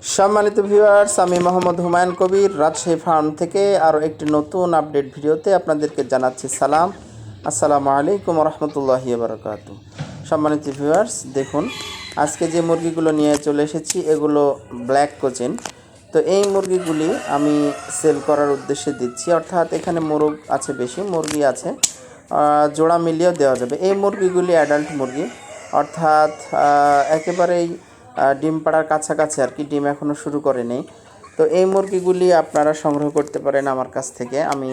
সম্মানিত ভিউয়ার্স আমি মোহাম্মদ হুমায়ুন কবির। রাজশাহী ফার্ম থেকে আরও একটি নতুন আপডেট ভিডিওতে আপনাদেরকে জানাচ্ছি সালাম। আসসালামু আলাইকুম রহমতুল্লাহি বারকাত সম্মানিত ভিউয়ার্স দেখুন, আজকে যে মুরগিগুলো নিয়ে চলে এসেছি, এগুলো ব্ল্যাক কোচিন তো এই মুরগিগুলি আমি সেল করার উদ্দেশ্যে দিচ্ছি। অর্থাৎ এখানে মোরগ আছে বেশি, মুরগি আছে জোড়া মিলিয়েও দেওয়া যাবে। এই মুরগিগুলি অ্যাডাল্ট মুরগি। অর্থাৎ একেবারেই ডিম পাড়ার কাছাকাছি আর কি, ডিম এখনও শুরু করেনি। তো এই মুরগিগুলি আপনারা সংগ্রহ করতে পারেন আমার কাছ থেকে। আমি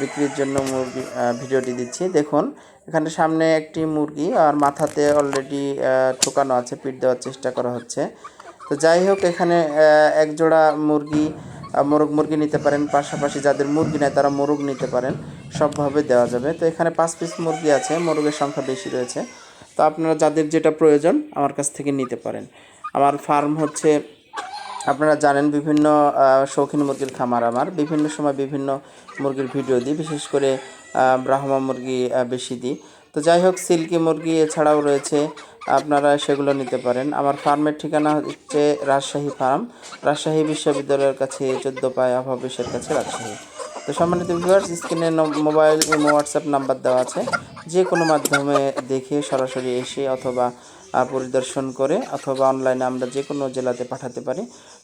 বিক্রির জন্য মুরগি ভিডিওটি দিচ্ছি। দেখুন, এখানে সামনে একটি মুরগি, আর মাথাতে অলরেডি ঠোকানো আছে পিট দেওয়ার চেষ্টা করা হচ্ছে। তো যাই হোক, এখানে এক জোড়া মুরগি মোরগ মুরগি নিতে পারেন। পাশাপাশি যাদের মুরগি নেয় তারা মোরগ নিতে পারেন। সবভাবে দেওয়া যাবে। তো এখানে পাঁচ পিস মুরগি আছে, মোরগের সংখ্যা বেশি রয়েছে। তো আপনারা যাদের যেটা প্রয়োজন, আমার কাছ থেকে নিতে পারেন। আমার ফার্ম হচ্ছে, আপনারা জানেন বিভিন্ন শৌখিন মুরগির খামার আমার। বিভিন্ন সময় বিভিন্ন মুরগির ভিডিও দিই, বিশেষ করে ব্রাহ্মা মুরগি বেশি দিই। তো যাই হোক, সিল্কি মুরগি এছাড়াও রয়েছে, আপনারা সেগুলো নিতে পারেন। আমার ফার্মের ঠিকানা হচ্ছে রাজশাহী ফার্ম, রাজশাহী বিশ্ববিদ্যালয়ের কাছে, চোদ্দ পায় অফিসের কাছে রাজশাহী। তো সম্মানিত ভিউয়ার্স স্ক্রিনে মোবাইল এবং হোয়াটসঅ্যাপ নাম্বার দেওয়া আছে। যে কোনো মাধ্যমে দেখে সরাসরি এসে অথবা পরিদর্শন করে অথবা অনলাইনে আমরা যে কোনো জেলাতে পাঠাতে পারি,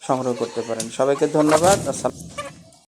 সংগ্রহ করতে পারেন। সবাইকে ধন্যবাদ। আসসালাম